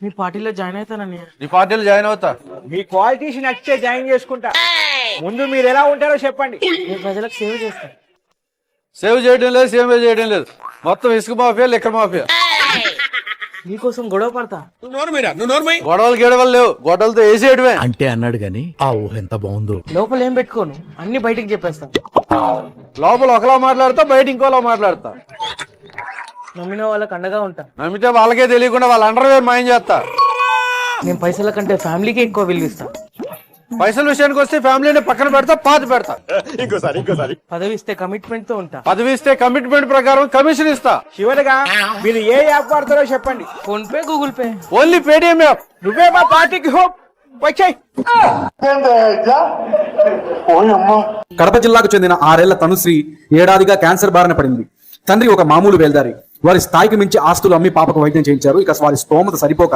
మీ పార్టీలో జాయిన్ అవుతానని నీ పార్టీలో జాయిన్ అవుతా. మీ క్వాలిటీస్ నచ్చితే జాయిన్ చేసుకుంటా. ముందు మీరు ఎలా ఉంటారో చెప్పండి. నేను ప్రజలకు సేవ చేస్తాను. సేవ్ చేయడం లేదు సేవ్ చేయడం లేదు. మొత్తం ఇసుక మాఫియా లెక్కర్ మాఫియా. మీకోసం గొడవ పడతా. గొడవలు గెడవలు లేవు. గొడవలతో వేసేయడమే అంటే అన్నాడు గాని ఆ ఊహ ఎంత బాగుందో. లోపల ఏం పెట్టుకోను? అన్ని బయటికి చెప్పేస్తాను లోపల ఒకలా మాట్లాడతా బయట ఇంకోలా మాట్లాడతా. నమ్మిన వాళ్ళకి అండగా ఉంటా. నమ్మితే వాళ్ళకే తెలియకుండా వాళ్ళ అండర్వేర్ మాయం చేస్తా. నేను పైసల కంటే ఫ్యామిలీకి ఎక్కువ విలువిస్తా పైసల విషయానికి వస్తే ఫ్యామిలీని పక్కన పెడతా పాతి పెడతా. పదవి ఇస్తే కమిట్మెంట్తో ఉంటా. పదవి ఇస్తే కమిట్మెంట్ ప్రకారం కమిషన్ ఇస్తా. చివరిగా మీరు ఏ యాప్ వాడతారో చెప్పండి. PhonePe Google Pay only Paytm app నువ్వే మా పార్టీకి హోప్ వచ్చాయి. కడప జిల్లాకు చెందిన ఆరేళ్ళ తనుశ్రీ ఏడాదిగా క్యాన్సర్ బారిన పడింది. తండ్రి ఒక మామూలు వేల్దారి. వారి స్థాయికి మించి ఆస్తులు అమ్మి పాపకు వైద్యం చేయించారు. ఇక వారి స్తోమత సరిపోక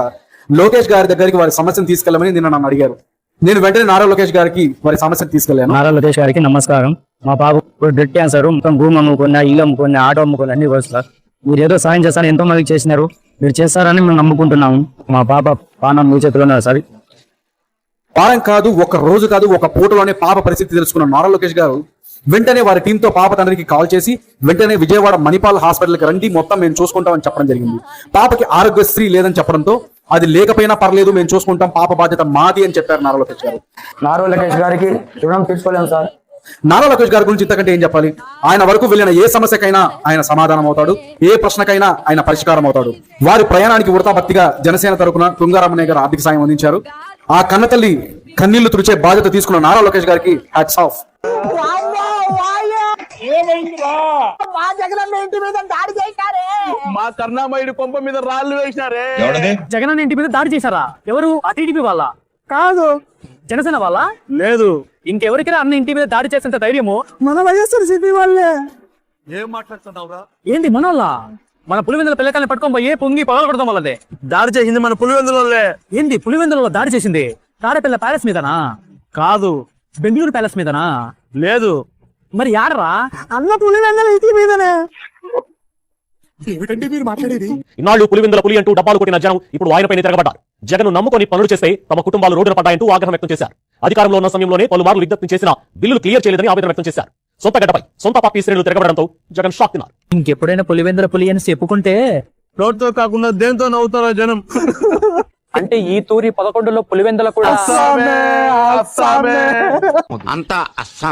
లోకేష్ గారి దగ్గరికి వారి సమస్యను తీసుకెళ్ళమని నిన్న నన్ను అడిగారు. నేను వెంటనే నారా లోకేష్ గారికి వారి సమస్యను తీసుకెళ్ళాను నారా లోకేష్ గారికి నమస్కారం. మా బాబు బ్లడ్ క్యాన్సర్ మొత్తం భూమి అమ్ముకున్నా ఇల్లు అమ్ముకున్నా ఆటో అమ్ముకున్నా అన్ని వస్తుంది సార్ మీరు ఏదో సాయం చేస్తారని ఎంతో మందికి చేసినారు. మీరు చేస్తారని మేము నమ్ముకుంటున్నాము. మా పాప పానం మీ చేతిలో ఉన్నారు సార్. వారం కాదు ఒక రోజు కాదు ఒక పూటలోనే పాప పరిస్థితి తెలుసుకున్న నారా లోకేష్ గారు వెంటనే వారి టీంతో పాప తండ్రికి కాల్ చేసి వెంటనే విజయవాడ మణిపాల్ హాస్పిటల్కి రండి మొత్తం మేము చూసుకుంటామని చెప్పడం జరిగింది. పాపకి ఆరోగ్యశ్రీ లేదని చెప్పడంతో అది లేకపోయినా పర్లేదు మేము చూసుకుంటాం పాప బాధ్యత మాది అని చెప్పారు నారా లోకేష్ గారు. నారా లోకేష్ గారికి రుణం తీసుకోలేము సార్. నారా లోకేష్ గారి గురించి ఇంతకంటే ఏం చెప్పాలి? ఆయన వరకు వెళ్ళిన ఏ సమస్యకైనా ఆయన సమాధానం అవుతాడు ఏ ప్రశ్నకైనా ఆయన పరిష్కారం అవుతాడు. వారి ప్రయాణానికి వృతాభక్తిగా జనసేన తరపున తుంగారామయ్య గారు ఆర్థిక సాయం అందించారు. ఆ కన్నతల్లి కన్నీళ్ళు తుడిచే బాధ్యత తీసుకున్న నారా లోకేష్ గారికి హ్యాట్స్ ఆఫ్. మా కర్ణామయుడి కొంప మీద రాళ్ళు వేసినారే. జగన్ ఇంటి మీద దాడి చేశారా? ఎవరు? టీడీపీ వాళ్ళ? కాదు. జనసేన వాళ్ళ? లేదు. ఇంకెవరికైనా అన్న ఇంటి మీద దాడి చేసేంత ధైర్యము? మన వైఎస్ఆర్ సిపి వాళ్ళే. ఏం మాట్లాడుతున్నావురా? ఏంది మన వాళ్ళ మన పులివెందుల పిల్లకాయని పట్టుకొని పోయి పొంగి పగల కొడతాం వాళ్ళదే దాడి చేసింది మన పులివెందులే ఏంది పులివెందులలో దాడి చేసింది? తాడేపల్లి ప్యాలెస్ మీదనా? కాదు. బెంగళూరు ప్యాలెస్ మీదనా? లేదు. మరి యాడరా? అన్న పులివెందుల ఇంటి మీదనే ఇన్నాళ్ళు పులివెందుల పులి అంటూ డబ్బాలు కొట్టిన జనం ఇప్పుడు ఆయనపైన తిరగబడ్డారు. జగన్ నమ్ముకొని పనులు చేస్తే తమ కుటుంబాలు రోడ్డున పడ్డాయంటూ ఆగ్రహం వ్యక్తం చేశారు. అధికారంలో ఉన్న సమయంలోనే పలుమార్లు విజ్ఞప్తి చేసిన బిల్లులు క్లియర్ చేయలేదని ఆవేదన వ్యక్తం చేశారు. సొంత గడ్డపై సొంత పార్టీ శ్రేణులు తిరగబడడంతో జగన్ షాక్ తిన్నారు. ఇంకెప్పుడైనా పులివెందుల పులి అని చెప్పుకుంటే రోడ్తో కాకుండా దేంతో నవ్వుతారా జనం? అంటే ఈ తూరి పదకొండులో పులివెందుల కూడా అంతా అస్సాం